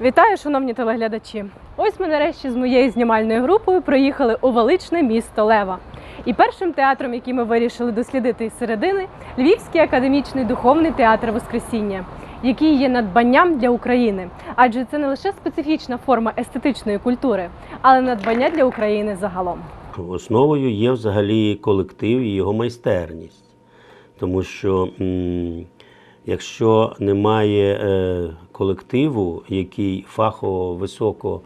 Вітаю, шановні телеглядачі! Ось ми нарешті з моєю знімальною групою приїхали у величне місто Лева. І першим театром, який ми вирішили дослідити із середини, Львівський академічний духовний театр Воскресіння, який є надбанням для України. Адже це не лише специфічна форма естетичної культури, але надбання для України загалом. Основою є взагалі колектив і його майстерність. Тому що м, якщо немає е, колективу, який фахово високо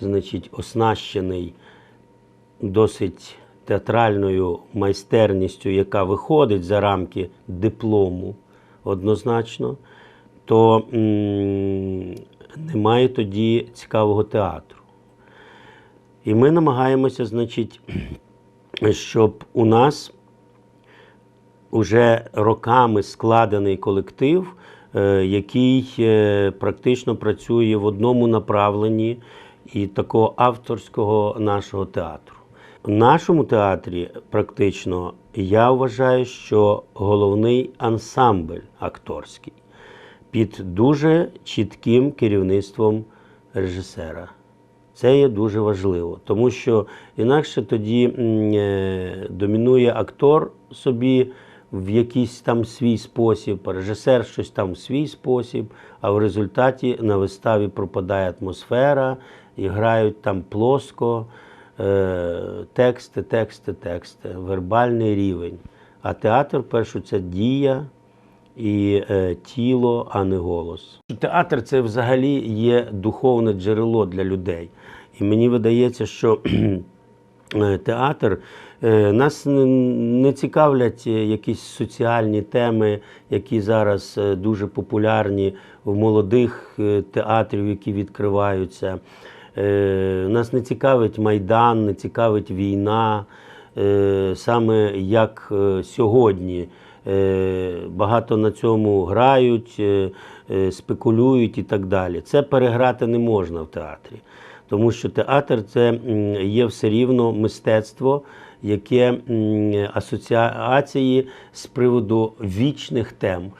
значить, оснащений досить театральною майстерністю, яка виходить за рамки диплому однозначно, то немає тоді цікавого театру. І ми намагаємося, значить, щоб у нас уже роками складений колектив, е, який е, практично працює в одному направленні і такого авторського нашого театру. В нашому театрі практично я вважаю, що головний ансамбль акторський під дуже чітким керівництвом режисера. Це є дуже важливо, тому що інакше тоді е, домінує актор собі в якийсь там свій спосіб, режисер щось там в свій спосіб, а в результаті на виставі пропадає атмосфера, і грають там плоско е, тексти, тексти, тексти, вербальний рівень. А театр, першу, це дія, і е, тіло, а не голос. Театр це взагалі є духовне джерело для людей. І мені видається, що театр е, нас не- цікавлять е, якісь соціальні теми, які зараз е, дуже популярні в молодих е, театрів, які відкриваються. Е, Нас не цікавить майдан, не цікавить війна. Е, Саме як е, сьогодні е, багато на цьому грають, е, е, спекулюють і так далі. Це переграти не можна в театрі, тому що театр це є все рівно мистецтво, яке асоціації з приводу вічних тем.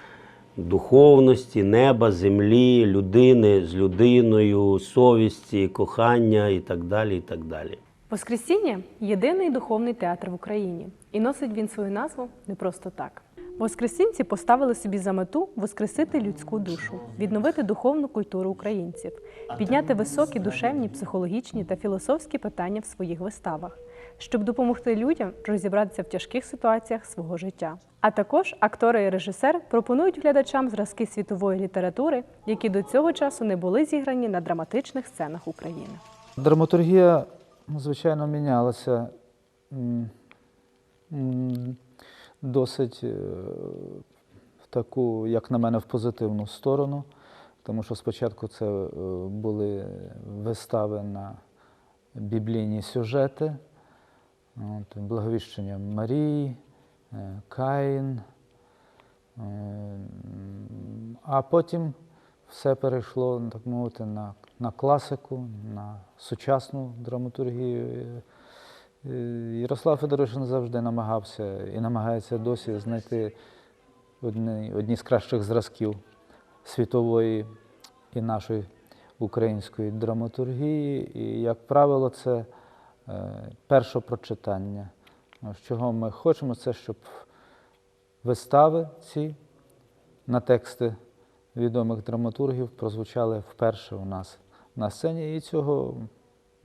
Духовності, неба, землі, людини з людиною, совісті, кохання і так далі. І так далі. Воскресіння єдиний духовний театр в Україні, і носить він свою назву не просто так. Воскресінці поставили собі за мету воскресити людську душу, відновити духовну культуру українців, підняти високі душевні, психологічні та філософські питання в своїх виставах, щоб допомогти людям розібратися в тяжких ситуаціях свого життя. А також актори і режисер пропонують глядачам зразки світової літератури, які до цього часу не були зіграні на драматичних сценах України. Драматургія, звичайно, мінялася досить е, в таку, як на мене, в позитивну сторону, тому що спочатку це е, були вистави на біблійні сюжети, от, благовіщення Марії, е, Каїн. А потім все перейшло, так мовити, на, на класику, на сучасну драматургію. Е, Ярослав Федорович завжди намагався і намагається досі знайти одні, одні з кращих зразків світової і нашої української драматургії. І, як правило, це е, перше прочитання. Ну, Чого ми хочемо, це щоб вистави ці на тексти відомих драматургів прозвучали вперше у нас на сцені, і цього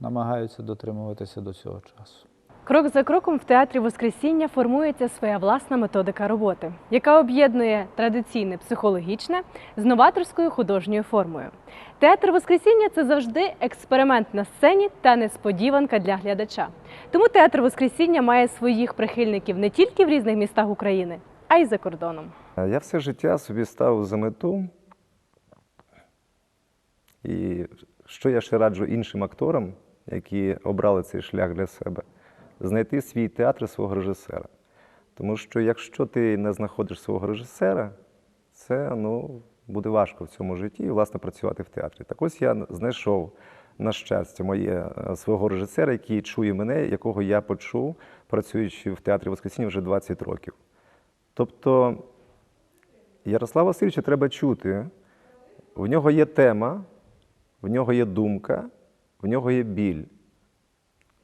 намагаються дотримуватися до цього часу. Крок за кроком в театрі Воскресіння формується своя власна методика роботи, яка об'єднує традиційне психологічне з новаторською художньою формою. Театр Воскресіння це завжди експеримент на сцені та несподіванка для глядача. Тому театр Воскресіння має своїх прихильників не тільки в різних містах України, а й за кордоном. Я все життя собі ставив за мету. І що я ще раджу іншим акторам, які обрали цей шлях для себе, знайти свій театр свого режисера. Тому що якщо ти не знаходиш свого режисера, це ну, буде важко в цьому житті і, власне, працювати в театрі. Так ось я знайшов, на щастя, моє е, свого режисера, який чує мене, якого я почув, працюючи в театрі Воскресіння вже 20 років. Тобто Ярослава Васильовича треба чути. В нього є тема, в нього є думка, в нього є біль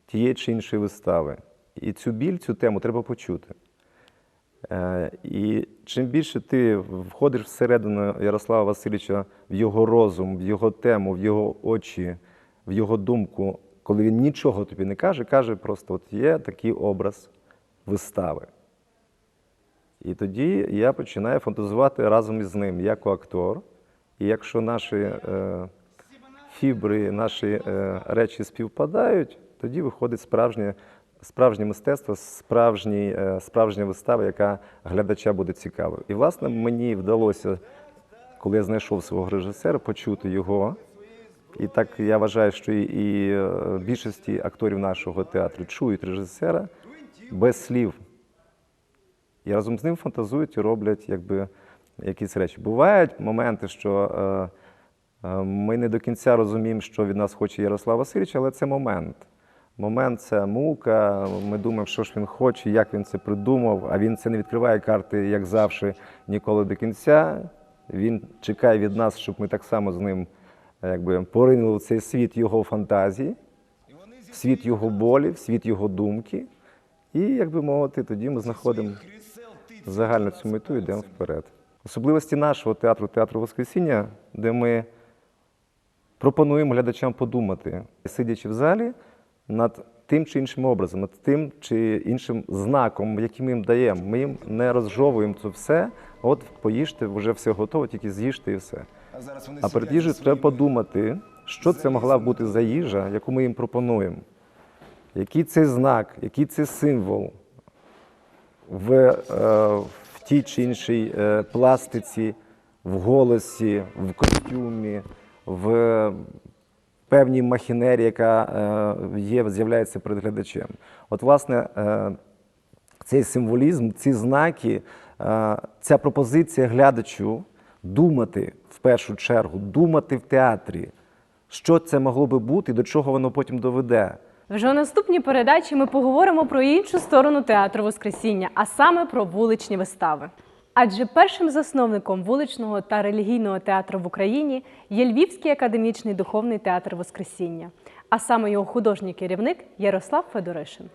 тієї чи іншої вистави. І цю біль, цю тему треба почути. Е, І чим більше ти входиш всередину Ярослава Васильовича в його розум, в його тему, в його очі, в його думку, коли він нічого тобі не каже, каже просто: от є такий образ вистави. І тоді я починаю фантазувати разом із ним як актор. І якщо наші е, фібри, наші е, речі співпадають, тоді виходить справжнє, справжнє мистецтво, справжній, е, справжня вистава, яка глядача буде цікавою. І, власне, мені вдалося, коли я знайшов свого режисера, почути його. І так я вважаю, що і, е, більшості акторів нашого театру чують режисера без слів. І разом з ним фантазують і роблять якби, якісь речі. Бувають моменти, що ми не до кінця розуміємо, що від нас хоче Ярослав Васильович, але це момент. Момент це мука. Ми думаємо, що ж він хоче, як він це придумав, а він це не відкриває карти, як завжди, ніколи до кінця. Він чекає від нас, щоб ми так само з ним е, якби, поринули в цей світ його фантазії, світ його болі, світ його думки. І, як би мовити, тоді ми знаходимо загальну цю мету і йдемо вперед. Особливості нашого театру, театру Воскресіння, де ми пропонуємо глядачам подумати, сидячи в залі, над тим чи іншим образом, над тим чи іншим знаком, який ми їм даємо. Ми їм не розжовуємо це все. От поїжте, вже все готово, тільки з'їжте і все. А перед їжею треба подумати, що це могла бути за їжа, яку ми їм пропонуємо. Який це знак, який це символ в, е, в тій чи іншій е, пластиці, в голосі, в костюмі, в певній махінерії, яка е, є, з'являється перед глядачем. От, власне, е, цей символізм, ці знаки, е, ця пропозиція глядачу думати в першу чергу, думати в театрі, що це могло би бути до чого воно потім доведе. Вже у наступній передачі ми поговоримо про іншу сторону театру Воскресіння, а саме про вуличні вистави. Адже першим засновником вуличного та релігійного театру в Україні є Львівський академічний духовний театр Воскресіння, а саме його художній керівник Ярослав Федоришин.